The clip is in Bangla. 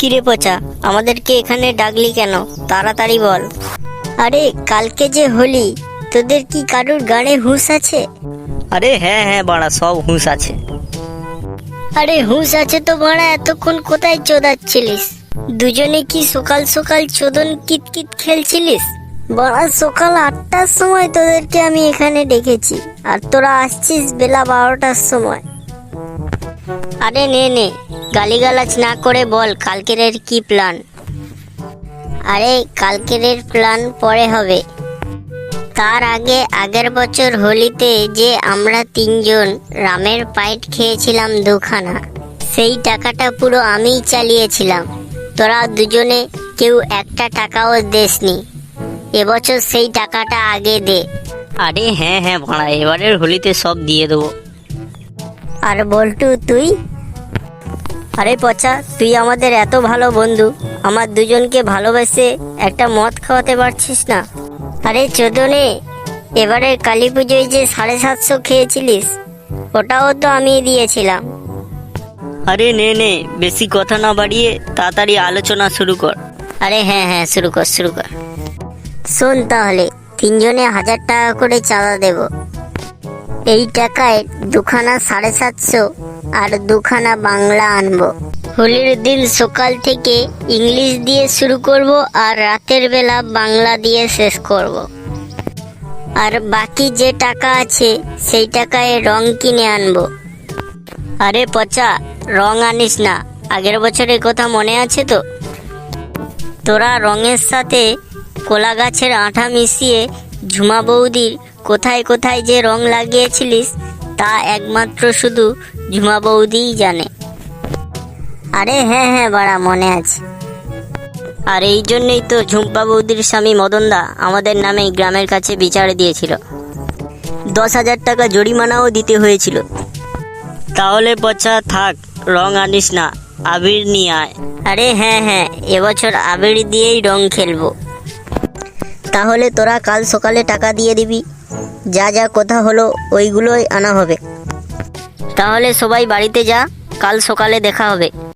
কিরে পচা আমাদেরকে এখানে ডাকলি কেন? তাড়াতাড়ি বল। আরে কালকে যে হোলি তোদের কি কারুর গানে হুঁশ আছে? আরে হ্যাঁ হ্যাঁ বাড়া সব হুঁশ আছে। আরে হুঁশ আছে তো বাড়া এতক্ষণ কোথায় চোদাচ্ছিলিস? দুজনে কি সকাল সকাল চোদন কিতকিত খেলছিলিস? বাড়া সকাল আটটার সময় তোদেরকে আমি এখানে ডেকেছি আর তোরা আসছিস বেলা বারোটার সময়। আরে নে নে। গালিগালাজ না করে বল, কালকের কি প্ল্যান আরে, কালকের প্ল্যান পরে হবে। তার আগে, আগের বছর হোলিতে যে আমরা তিনজন রামের পাইট খেয়েছিলাম দুখানা, সেই টাকাটা পুরো আমিই চালিয়েছিলাম। তোরা দুজনে কেউ একটা টাকাও দেসনি। এবছর সেই টাকাটা আগে দে। আরে হ্যাঁ হ্যাঁ ভাড়া। এবারের হোলিতে সব দিয়ে দেবো। আর বল্টু তুই? আরে পচা তুই আমাদের এত ভালো বন্ধু। আমার দুজনকে ভালোবেসে একটা মদ খাওয়াতে পারছিস না। আরে চোদনে এবারে কালী পুজোয় যে সাড়ে সাতশো খেয়েছিলিস ওটাও তো আমি দিয়েছিলাম। আরে নে নে বেশি কথা না বাড়িয়ে তাড়াতাড়ি আলোচনা শুরু কর। আরে হ্যাঁ হ্যাঁ শুরু কর শুরু কর। শোন তাহলে তিনজনে হাজার টাকা করে চাঁদা দেব। এই টাকায় দুখানা সাড়ে সাতশো আর দুখানা বাংলা আনব। হোলির দিন সকাল থেকে ইংলিশ দিয়ে শুরু করব আর রাতের বেলা বাংলা দিয়ে শেষ করব। আর বাকি যে টাকা আছে, সেই টাকায় রং কিনে আনব। আরে পচা, রং আনিস না। আগের বছরের কথা মনে আছে তো? তোরা রঙের সাথে কোলা গাছের আঠা মিশিয়ে ঝুমা বৌদির কোথায় কোথায় যে রং লাগিয়েছিলিস তা একমাত্র শুধু ঝুমা বৌদিই জানে। আরে হ্যাঁ হ্যাঁ বাড়া মনে আছে। আর এই জন্যই তো ঝুম্পা বৌদির স্বামী মদনদা আমাদের নামে গ্রামের কাছে বিচার দিয়েছিল। দশ হাজার টাকা জরিমানাও দিতে হয়েছিল। তাহলে পচা থাক রং আনিস না আবির নিয়ে আয়। আরে হ্যাঁ হ্যাঁ এবছর আবির দিয়েই রং খেলব। তাহলে তোরা কাল সকালে টাকা দিয়ে দিবি। যা যা কথা হলো, ওইগুলোই আনা হবে। তাহলে সবাই বাড়িতে যা, কাল সকালে দেখা হবে।